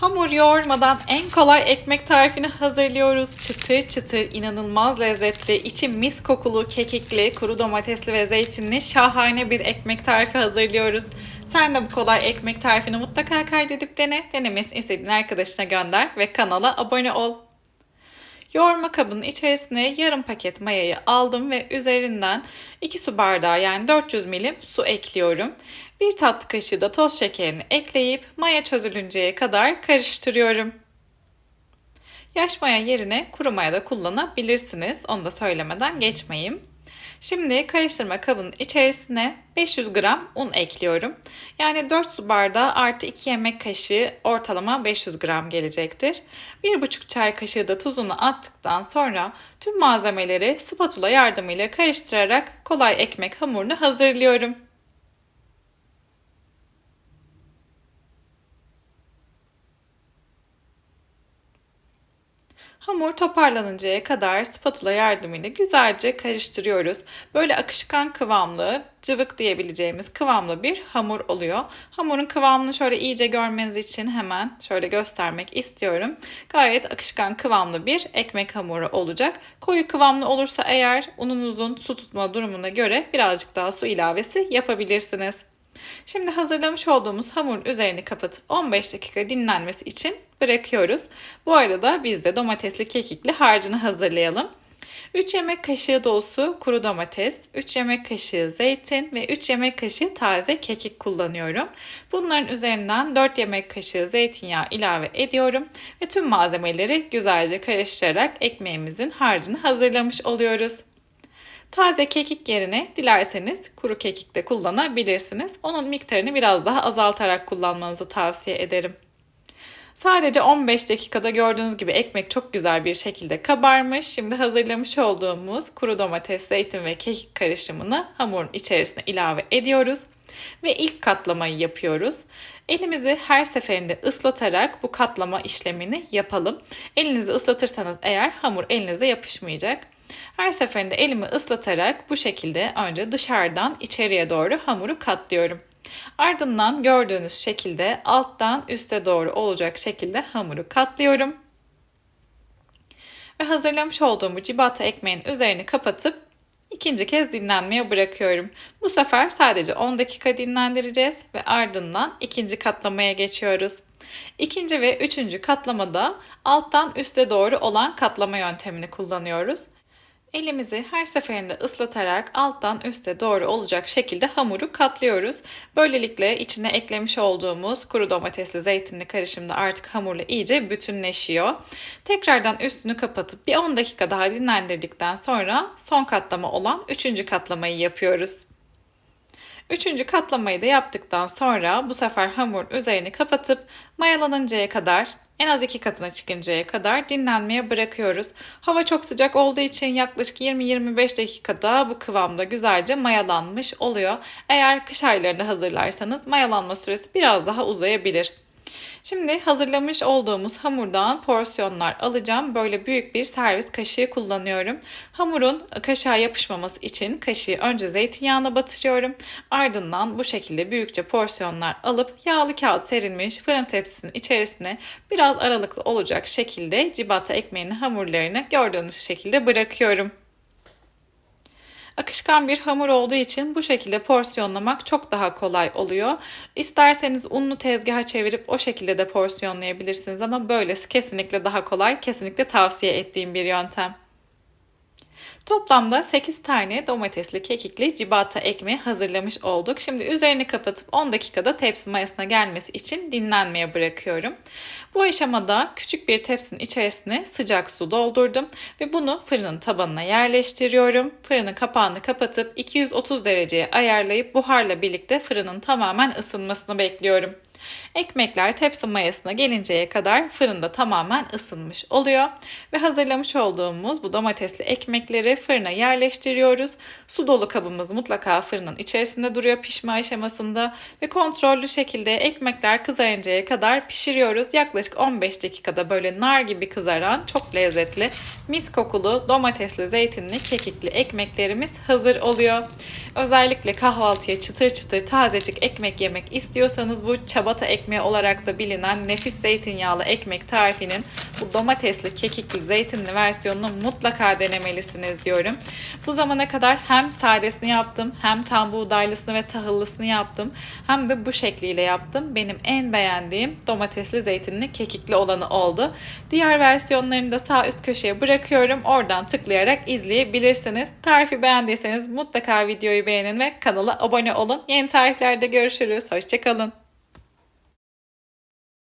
Hamur yoğurmadan en kolay ekmek tarifini hazırlıyoruz. Çıtır çıtır, inanılmaz lezzetli, içi mis kokulu, kekikli, kuru domatesli ve zeytinli şahane bir ekmek tarifi hazırlıyoruz. Sen de bu kolay ekmek tarifini mutlaka kaydedip dene. Denemesini istediğin arkadaşına gönder ve kanala abone ol. Yoğurma kabının içerisine yarım paket mayayı aldım ve üzerinden 2 su bardağı yani 400 milim su ekliyorum. Bir tatlı kaşığı da toz şekerini ekleyip maya çözülünceye kadar karıştırıyorum. Yaş maya yerine kuru maya da kullanabilirsiniz. Onu da söylemeden geçmeyeyim. Şimdi karıştırma kabının içerisine 500 gram un ekliyorum. Yani 4 su bardağı artı 2 yemek kaşığı ortalama 500 gram gelecektir. 1,5 çay kaşığı da tuzunu attıktan sonra tüm malzemeleri spatula yardımıyla karıştırarak kolay ekmek hamurunu hazırlıyorum. Hamur toparlanıncaya kadar spatula yardımıyla güzelce karıştırıyoruz. Böyle akışkan kıvamlı, cıvık diyebileceğimiz kıvamlı bir hamur oluyor. Hamurun kıvamını şöyle iyice görmeniz için hemen şöyle göstermek istiyorum. Gayet akışkan kıvamlı bir ekmek hamuru olacak. Koyu kıvamlı olursa eğer ununuzun su tutma durumuna göre birazcık daha su ilavesi yapabilirsiniz. Şimdi hazırlamış olduğumuz hamurun üzerini kapatıp 15 dakika dinlenmesi için bırakıyoruz. Bu arada biz de domatesli kekikli harcını hazırlayalım. 3 yemek kaşığı dolusu kuru domates, 3 yemek kaşığı zeytin ve 3 yemek kaşığı taze kekik kullanıyorum. Bunların üzerinden 4 yemek kaşığı zeytinyağı ilave ediyorum ve tüm malzemeleri güzelce karıştırarak ekmeğimizin harcını hazırlamış oluyoruz. Taze kekik yerine dilerseniz kuru kekik de kullanabilirsiniz. Onun miktarını biraz daha azaltarak kullanmanızı tavsiye ederim. Sadece 15 dakikada gördüğünüz gibi ekmek çok güzel bir şekilde kabarmış. Şimdi hazırlamış olduğumuz kuru domates, zeytin ve kekik karışımını hamurun içerisine ilave ediyoruz. Ve ilk katlamayı yapıyoruz. Elimizi her seferinde ıslatarak bu katlama işlemini yapalım. Elinizi ıslatırsanız eğer hamur elinize yapışmayacak. Her seferinde elimi ıslatarak bu şekilde önce dışarıdan içeriye doğru hamuru katlıyorum. Ardından gördüğünüz şekilde alttan üste doğru olacak şekilde hamuru katlıyorum. Ve hazırlamış olduğum bu cibata ekmeğin üzerini kapatıp ikinci kez dinlenmeye bırakıyorum. Bu sefer sadece 10 dakika dinlendireceğiz ve ardından ikinci katlamaya geçiyoruz. İkinci ve üçüncü katlamada alttan üste doğru olan katlama yöntemini kullanıyoruz. Elimizi her seferinde ıslatarak alttan üste doğru olacak şekilde hamuru katlıyoruz. Böylelikle içine eklemiş olduğumuz kuru domatesli zeytinli karışımda artık hamurla iyice bütünleşiyor. Tekrardan üstünü kapatıp bir 10 dakika daha dinlendirdikten sonra son katlama olan 3. katlamayı yapıyoruz. Üçüncü katlamayı da yaptıktan sonra bu sefer hamurun üzerini kapatıp mayalanıncaya kadar en az iki katına çıkıncaya kadar dinlenmeye bırakıyoruz. Hava çok sıcak olduğu için yaklaşık 20-25 dakikada bu kıvamda güzelce mayalanmış oluyor. Eğer kış aylarında hazırlarsanız mayalanma süresi biraz daha uzayabilir. Şimdi hazırlamış olduğumuz hamurdan porsiyonlar alacağım. Böyle büyük bir servis kaşığı kullanıyorum. Hamurun kaşığa yapışmaması için kaşığı önce zeytinyağına batırıyorum. Ardından bu şekilde büyükçe porsiyonlar alıp yağlı kağıt serilmiş fırın tepsisinin içerisine biraz aralıklı olacak şekilde cibata ekmeğinin hamurlarını gördüğünüz şekilde bırakıyorum. Akışkan bir hamur olduğu için bu şekilde porsiyonlamak çok daha kolay oluyor. İsterseniz unlu tezgaha çevirip o şekilde de porsiyonlayabilirsiniz ama böylesi kesinlikle daha kolay. Kesinlikle tavsiye ettiğim bir yöntem. Toplamda 8 tane domatesli kekikli cibata ekmeği hazırlamış olduk. Şimdi üzerini kapatıp 10 dakikada tepsi mayasına gelmesi için dinlenmeye bırakıyorum. Bu aşamada küçük bir tepsinin içerisine sıcak su doldurdum ve bunu fırının tabanına yerleştiriyorum. Fırının kapağını kapatıp 230 dereceye ayarlayıp buharla birlikte fırının tamamen ısınmasını bekliyorum. Ekmekler tepsi mayasına gelinceye kadar fırında tamamen ısınmış oluyor. Ve hazırlamış olduğumuz bu domatesli ekmekleri fırına yerleştiriyoruz. Su dolu kabımız mutlaka fırının içerisinde duruyor pişme aşamasında. Ve kontrollü şekilde ekmekler kızarıncaya kadar pişiriyoruz. Yaklaşık 15 dakikada böyle nar gibi kızaran çok lezzetli mis kokulu domatesli zeytinli kekikli ekmeklerimiz hazır oluyor. Özellikle kahvaltıya çıtır çıtır tazecik ekmek yemek istiyorsanız bu çabata ekmeği olarak da bilinen nefis zeytinyağlı ekmek tarifinin bu domatesli, kekikli, zeytinli versiyonunu mutlaka denemelisiniz diyorum. Bu zamana kadar hem sadesini yaptım, hem tam buğdaylısını ve tahıllısını yaptım, hem de bu şekliyle yaptım. Benim en beğendiğim domatesli, zeytinli, kekikli olanı oldu. Diğer versiyonlarını da sağ üst köşeye bırakıyorum. Oradan tıklayarak izleyebilirsiniz. Tarifi beğendiyseniz mutlaka videoyu beğenin ve kanala abone olun. Yeni tariflerde görüşürüz. Hoşçakalın.